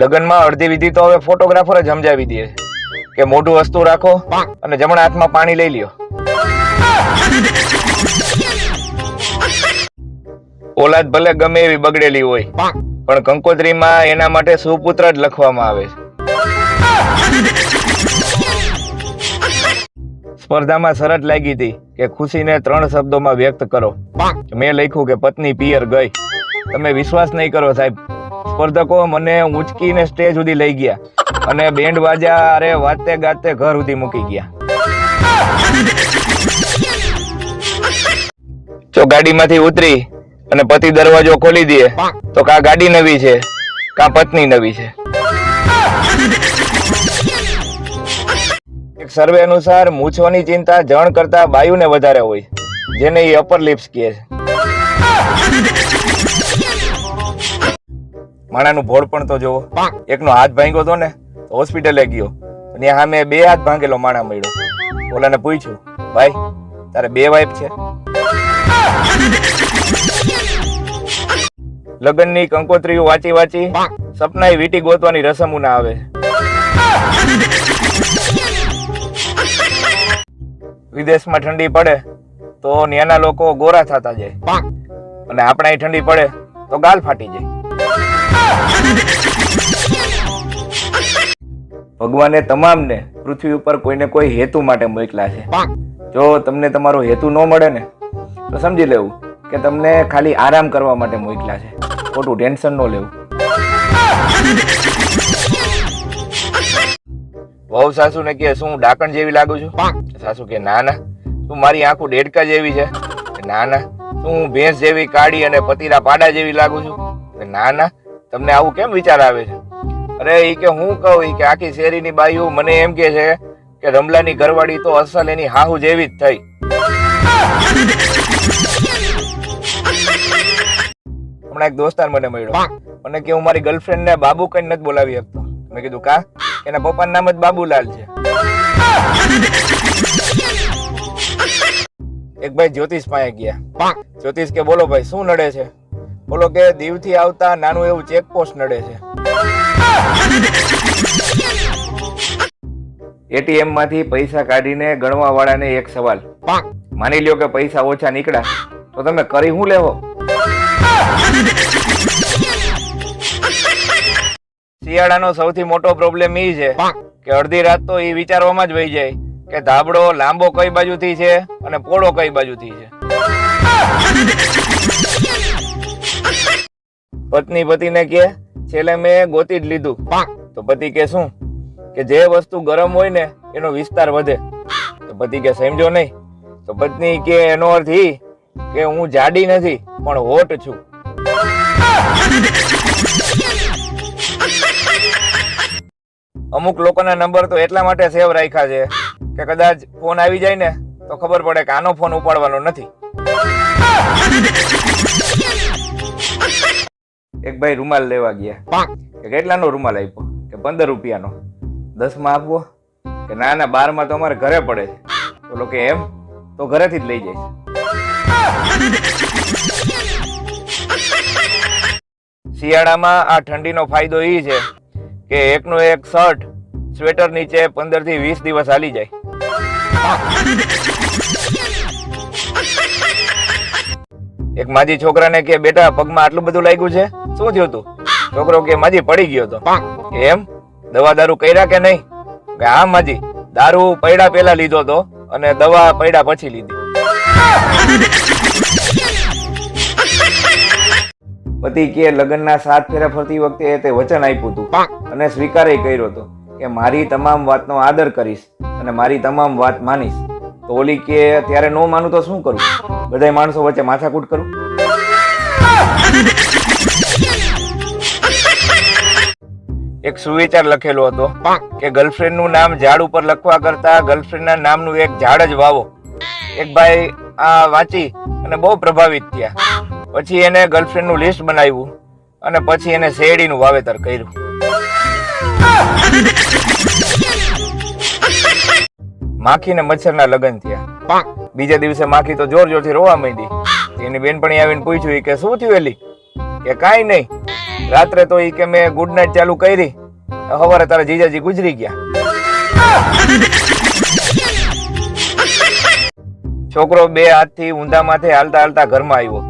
લગ્નમાં અડધી વિધિ તો હવે ફોટોગ્રાફર જ સમજાવી દે કે મોઢું વસ્તુ રાખો અને જમણા હાથમાં પાણી લઈ લ્યો. ઓલાદ ભલે ગમે એવી બગડેલી હોય, પણ કંકોત્રીમાં એના માટે સુપુત્ર જ લખવામાં આવે સ્પર્ધામાં શરત લાગી હતી કે ખુશીને ત્રણ શબ્દોમાં વ્યક્ત કરો. મેં લખ્યું કે પત્ની પિયર ગઈ. તમે વિશ્વાસ નહીં કરો સાહેબ. સ્પર્ધકો મને ઉંચકીને સ્ટેજ સુધી લઈ ગયા. અને બેન્ડ વાજા અરે વાતે ગાતે ઘર સુધી મૂકી ગયા. જો ગાડીમાંથી ઉતરી અને પતિ દરવાજો ખોલી દે, તો કા ગાડી નવી છે, કા પત્ની નવી છે. એક સર્વે અનુસાર મૂછવાની ચિંતા જણ કરતા બાયુને વધારે હોય, જેને એ અપર લિપ્સ કહે છે. માણાનું ભોળ પણ તો જોવો. એકનો હાથ ભાંગ્યો તો ને હોસ્પિટલે ગયો. અને સામે બે હાથ ભાંગેલો માણા મળ્યો. ઓલાને પૂછ્યું ભાઈ તારે બે વાઈફ છે? લગ્નની કંકોત્રીઓ વાંચી વાંચી સપનાએ વીટી ગોતવાની રસમો ના આવે. વિદેશમાં ઠંડી પડે તો ત્યાંના લોકો ગોરા થતા જાય. અને આપણે ઠંડી પડે તો ગાલ ફાટી જાય. ભગવાને તમામને પૃથ્વી ઉપર કોઈને કોઈ હેતુ માટે મોકલા છે. જો તમને તમારો હેતુ ન મળે ને તો સમજી લેવું કે તમને ખાલી આરામ કરવા માટે મોકલા છે. ખોટું ટેન્શન ન લેવું. વહુ સાસુ ને કે શું ડાકણ જેવી લાગુ છું? સાસુ કે ના ના. તું મારી આંખો ડેડકા જેવી છે? ના ના. તું ભેંસ જેવી કાળી અને પતીરા પાડા જેવી લાગુ છું? ના ના. તમને આવું કેમ વિચાર આવે છે? અરે એ કે હું કહું એ કે આખી શેરીની બાઈઓ મને એમ કે છે કે રમલાની ઘરવાળી તો અસલ એની હાહુ જેવી જ થઈ. હમણાં એક દોસ્તાર મને મળ્યો. મને કે હું મારી ગર્લફ્રેન્ડ ને બાબુ કઈ નથી બોલાવી શકતો. મેં કીધું કા? એના પપ્પાનું નામ જ બાબુલાલ છે. એક ભાઈ જ્યોતિષ પાસે ગયા. જ્યોતિષ કે બોલો ભાઈ શું નડે છે? બોલો કે દીવથી આવતા નાનું એવું ચેકપોસ્ટ નડે છે. એટીએમમાંથી પૈસા કાઢીને ગણવા વાળાને એક સવાલ. માની લ્યો કે પૈસા ઓછા નીકળ્યા, તો તમે કરી શું લેવો? શિયાળાનો સૌથી મોટો પ્રોબ્લેમ એ છે કે અડધી રાત તો એ વિચારવામાં જ વહી જાય કે ધાબળો લાંબો કઈ બાજુથી છે અને પોળો કઈ બાજુથી છે. પત્ની પતિને કે છેલ્લે મેં ગોતી જ લીધું. તો પતિ કે શું? કે જે વસ્તુ ગરમ હોય ને, એનો વિસ્તાર વધે. તો પતિ કે સમજો નહીં. તો પત્ની કે એનો અર્થ ઈ કે હું જાડી નથી, પણ હોટ છું. અમુક લોકોના નંબર તો એટલા માટે સેવ રાખ્યા છે કે કદાચ ફોન આવી જાય ને, તો ખબર પડે કે આનો ફોન ઉપાડવાનો નથી. એક ભાઈ રૂમાલ લેવા ગયા. કે કેટલાનો રૂમાલ આપ્યો? કે પંદર રૂપિયાનો. દસમાં આપવો? કે ના ના બારમાં તો અમારે ઘરે પડે છે. બોલો કે એમ તો ઘરેથી જ લઈ જાય શિયાળામાં આ ઠંડીનો ફાયદો એ છે કે એકનો એક શર્ટ સ્વેટર નીચે પંદરથી વીસ દિવસ હાલી જાય. એક માજી છોકરાને કે બેટા પગમાં આટલું બધું લાગ્યું છે? શું થયું તું? છોકરો કે માજી પડી ગયો તો? એમ? દવા દારૂ કર્યા કે નહીં? કે હા માજી. દારૂ પૈડા પેલા લીધો તો અને દવા પૈડા પછી લીધી. પતિ કે લગ્નના સાત ફેરા ફરતી વખતે તે વચન આપ્યું હતું અને સ્વીકારે કર્યો હતો કે મારી તમામ વાતનો આદર કરીશ અને મારી તમામ વાત માનીશ. તો ઓલી કે ત્યારે નો માનું તો શું કરું? બધાય માણસો વચ્ચે માથાકૂટ કરું? એક સુવિચાર લખેલો હતો કે ગર્લફ્રેન્ડનું નામ ઝાડ ઉપર લખવા કરતા ગર્લફ્રેન્ડ ના નામનું એક ઝાડ જ વાવો. એક ભાઈ આ વાંચી અને બહુ પ્રભાવિત થયા. પછી એને ગર્લફ્રેન્ડનું લિસ્ટ બનાવ્યું અને પછી એને શેરડીનું વાવેતર કર્યું. માખી ને મચ્છર ના લગ્ન થયા. બીજા દિવસે માખી તો જોર જોરથી રોવા માંડી. એની બેનપણી આવીને પૂછ્યું કે શું થયું એલી? કે કાંઈ નહીં. રાત્રે તો ઈ કે મેં ગુડ નાઇટ ચાલુ કરી. સવારે તારા જીજાજી ગુજરી ગયા. છોકરો બે હાથથી ઊંધા હાલતા હાલતા ઘરમાં આવ્યો.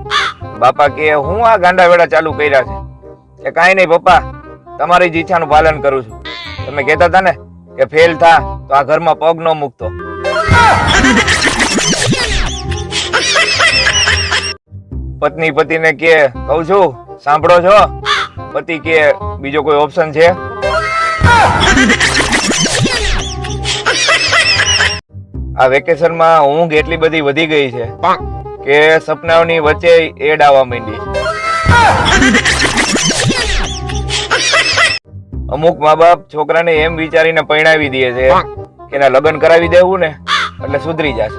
બાપા કે, હું આ ગાંડા વેડા ચાલુ કર્યા છે. કે, કાંઈ નહીં પપ્પા, તમારી જ ઈચ્છાનું પાલન કરું છું. તમે કહેતા હતા ને કે, ફેલ થા, તો આ ઘરમાં પગ ન મૂકતો. પત્ની પતિને કે, કહું છું, સાંભળો છો? પતિ કે બીજો કોઈ ઓપ્શન છે? આ વેકેશનમાં ઊંઘ એટલી બધી વધી ગઈ છે કે સપનાઓની વચ્ચે એડ આવવા માંડી અમુક મા બાપ છોકરાને એમ વિચારીને પરણાવી દે છે કે એના લગ્ન કરાવી દેવું ને, એટલે સુધરી જશે.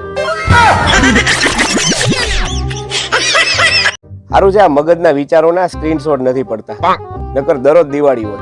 સારું છે આ મગજના વિચારોના સ્ક્રીનશોટ નથી પડતા. નકર દરરોજ દિવાળી હોય.